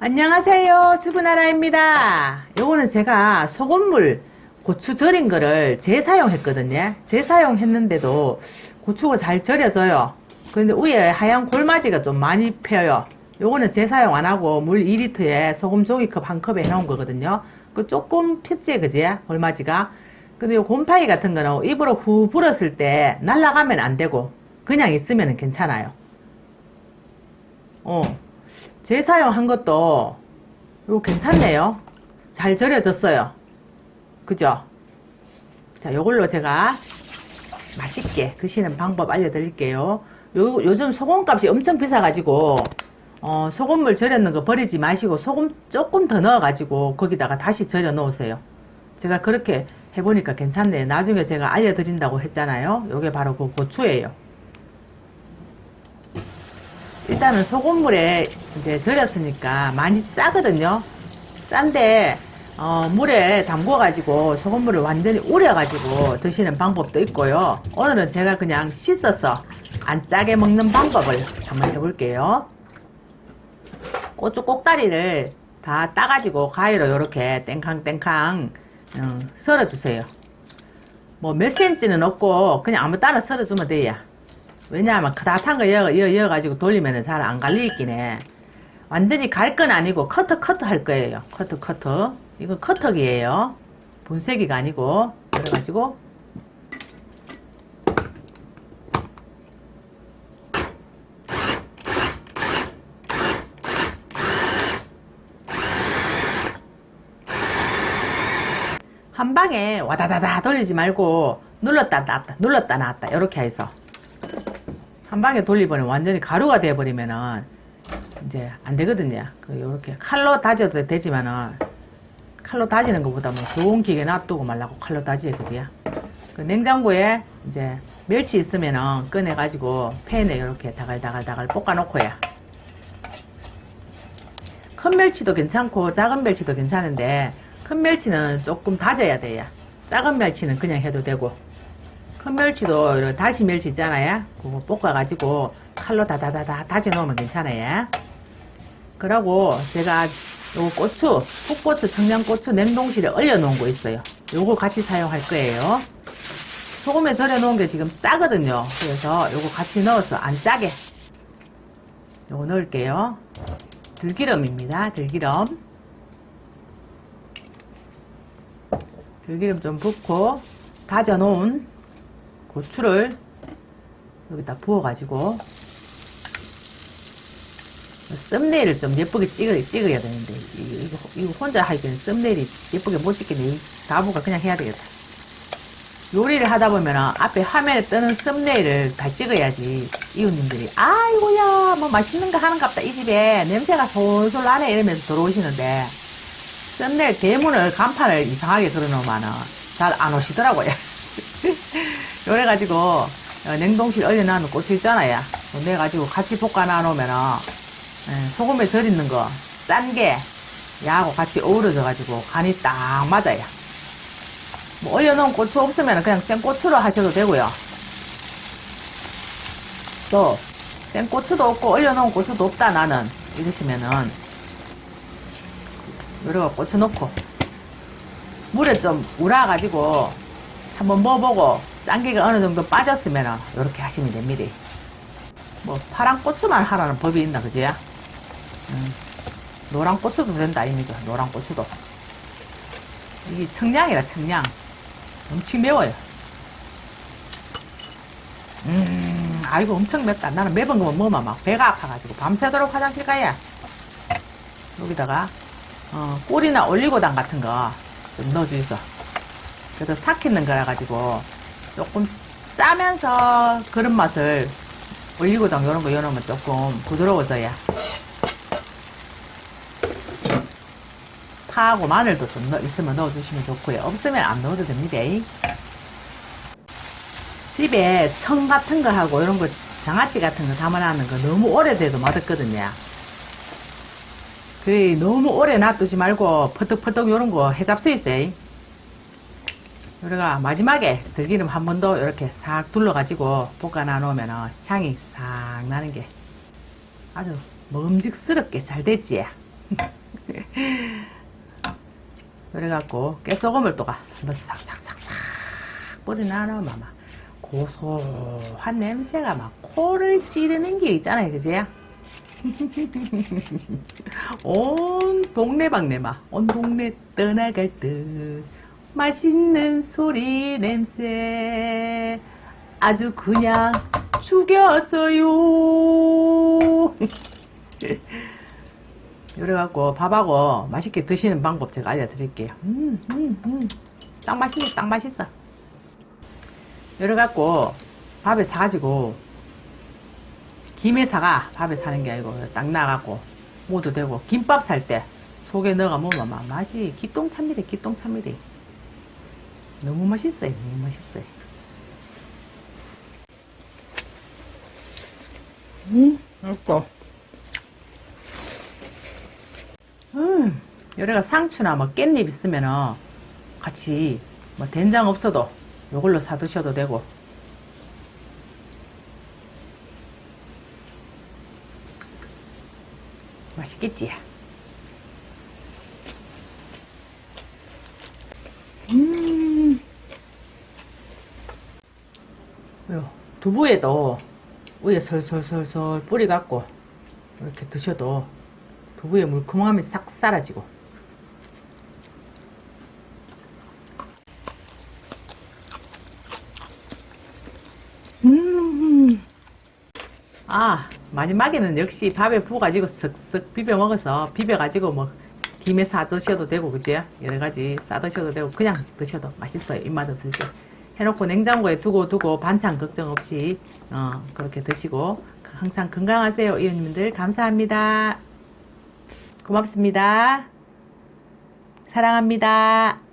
안녕하세요. 주부나라입니다. 요거는 제가 소금물 고추 절인 거를 재사용 했거든요. 재사용 했는데도 고추가 잘 절여져요. 근데 위에 하얀 골마지가 좀 많이 펴요. 요거는 재사용 안하고 물 2리터에 소금 종이컵 한 컵에 해놓은 거거든요. 그 조금 폈지 그지? 골마지가. 근데 요 곰팡이 같은 거는 입으로 후 불었을 때 날아가면 안 되고 그냥 있으면 괜찮아요. 어 재사용한 것도 이거 괜찮네요. 잘 절여졌어요. 그죠? 자, 요걸로 제가 맛있게 드시는 방법 알려드릴게요. 요, 요즘 소금값이 엄청 비싸가지고, 어, 소금물 절였는 거 버리지 마시고, 소금 조금 더 넣어가지고, 거기다가 다시 절여 놓으세요. 제가 그렇게 해보니까 괜찮네요. 나중에 제가 알려드린다고 했잖아요. 요게 바로 그 고추예요. 일단은 소금물에 이제 절였으니까 많이 짜거든요. 짠데 어, 물에 담궈가지고 소금물을 완전히 우려가지고 드시는 방법도 있고요. 오늘은 제가 그냥 씻어서 안 짜게 먹는 방법을 한번 해볼게요. 고추 꼭다리를 다 따가지고 가위로 이렇게 땡캉땡캉 어, 썰어주세요. 뭐 몇 센치는 없고 그냥 아무 따나 썰어주면 돼요. 왜냐하면 크다탄 거 이어, 이어, 이어가지고 돌리면 잘 안 갈리긴 해. 완전히 갈 건 아니고 커터 커터 할 거예요. 커터 커터. 이거 커터기예요. 분쇄기가 아니고 그래가지고 한 방에 와다다다 돌리지 말고 눌렀다 놨다 눌렀다 놨다 이렇게 해서 한 방에 돌리버리면 완전히 가루가 돼버리면은 이제 안 되거든요. 그 요렇게 칼로 다져도 되지만은 칼로 다지는 것보다 뭐 좋은 기계 놔두고 말라고 칼로 다지야 그지요. 그 냉장고에 이제 멸치 있으면은 꺼내가지고 팬에 이렇게 다갈다갈다갈 볶아놓고요. 큰 멸치도 괜찮고 작은 멸치도 괜찮은데 큰 멸치는 조금 다져야 돼요. 작은 멸치는 그냥 해도 되고 큰 멸치도 다시 멸치 있잖아요. 그거 볶아가지고 칼로 다다다다 다져 놓으면 괜찮아요. 그러고 제가 요 고추, 풋고추, 청양고추 냉동실에 얼려 놓은 거 있어요. 요거 같이 사용할 거예요. 소금에 절여 놓은 게 지금 짜거든요. 그래서 요거 같이 넣어서 안 짜게 요거 넣을게요. 들기름입니다. 들기름. 들기름 좀 붓고 다져 놓은 고추를 여기다 부어가지고 썸네일을 좀 예쁘게 찍어, 찍어야 되는데 이거, 이거 혼자 하기에는 썸네일이 예쁘게 못 찍겠네. 다부가 그냥 해야 되겠다. 요리를 하다 보면 앞에 화면에 뜨는 썸네일을 다 찍어야지 이웃님들이 아이고야 뭐 맛있는 거 하는갑다 이 집에. 냄새가 솔솔 나네 이러면서 들어오시는데 썸네일 대문을 간판을 이상하게 걸어놓으면 잘 안 오시더라고요 요래 가지고 어, 냉동실 얼려놓은 고추 있잖아요. 내 가지고 같이 볶아 놔놓으면 소금에 절있는 거 짠 게 야하고 같이 어우러져 가지고 간이 딱 맞아요. 뭐 얼려놓은 고추 없으면 그냥 생고추로 하셔도 되고요. 또 생고추도 없고 얼려놓은 고추도 없다 나는 이러시면은 요래가 고추 넣고 물에 좀 우라 가지고 한번 먹어보고 짠기가 어느 정도 빠졌으면 이렇게 하시면 됩니다. 뭐 파란 고추만 하라는 법이 있나 그지? 음, 노란 고추도 된다 아닙니까? 노란 고추도. 이게 청량이라 청량. 엄청 매워요. 음, 아이고 엄청 맵다. 나는 매번 거면 뭐만 막 배가 아파가지고 밤새도록 화장실 가야. 여기다가 어, 꿀이나 올리고당 같은 거 좀 넣어주이소. 그래서 삭히는 거라 가지고 조금 짜면서 그런 맛을 올리고당 이런 거 넣으면 조금 부드러워져야. 파하고 마늘도 좀 넣, 있으면 넣어주시면 좋고요. 없으면 안 넣어도 됩니다. 집에 청 같은 거 하고 이런 거 장아찌 같은 거 담아놨는 거 너무 오래돼도 맛없거든요. 그 너무 오래 놔두지 말고 퍼덕퍼덕 이런 거 해잡수 있어요 우리가 마지막에 들기름 한 번 더 이렇게 싹 둘러가지고 볶아 놔 놓으면 향이 싹 나는 게 아주 먹음직스럽게 잘 됐지. 그래갖고 깨소금을 또가 한번 싹싹싹싹 뿌리나면 막 고소한 냄새가 막 코를 찌르는 게 있잖아요, 그지? 온 동네방네 막, 온 동네 떠나갈 듯 맛있는 소리 냄새 아주 그냥 죽여줘요. 그래갖고 밥하고 맛있게 드시는 방법 제가 알려드릴게요. 음, 음, 음. 딱 맛있네, 딱 맛있어. 그래갖고 밥에 사가지고 김에 사가 밥에 사는 게 아니고 딱 나가고 모두 되고 김밥 살 때 속에 넣어가 먹으면 막 맛이 기똥찹니다, 기똥찹니다. 너무 맛있어요, 너무 맛있어요. 음, 맛있어. 음, 여기가 상추나 뭐 깻잎 있으면은 같이 뭐 된장 없어도 요걸로 사 드셔도 되고. 맛있겠지? 음. 요 두부에도 위에 설설설설 뿌려갖고 이렇게 드셔도 두부의 물컹함이 싹 사라지고. 음. 아 마지막에는 역시 밥에 부어가지고 쓱쓱 비벼 먹어서 비벼가지고 뭐 김에 싸 드셔도 되고 그지 여러 가지 싸 드셔도 되고 그냥 드셔도 맛있어요. 입맛 없을 때 해놓고 냉장고에 두고 두고 반찬 걱정 없이 어, 그렇게 드시고 항상 건강하세요 의원님들. 감사합니다. 고맙습니다. 사랑합니다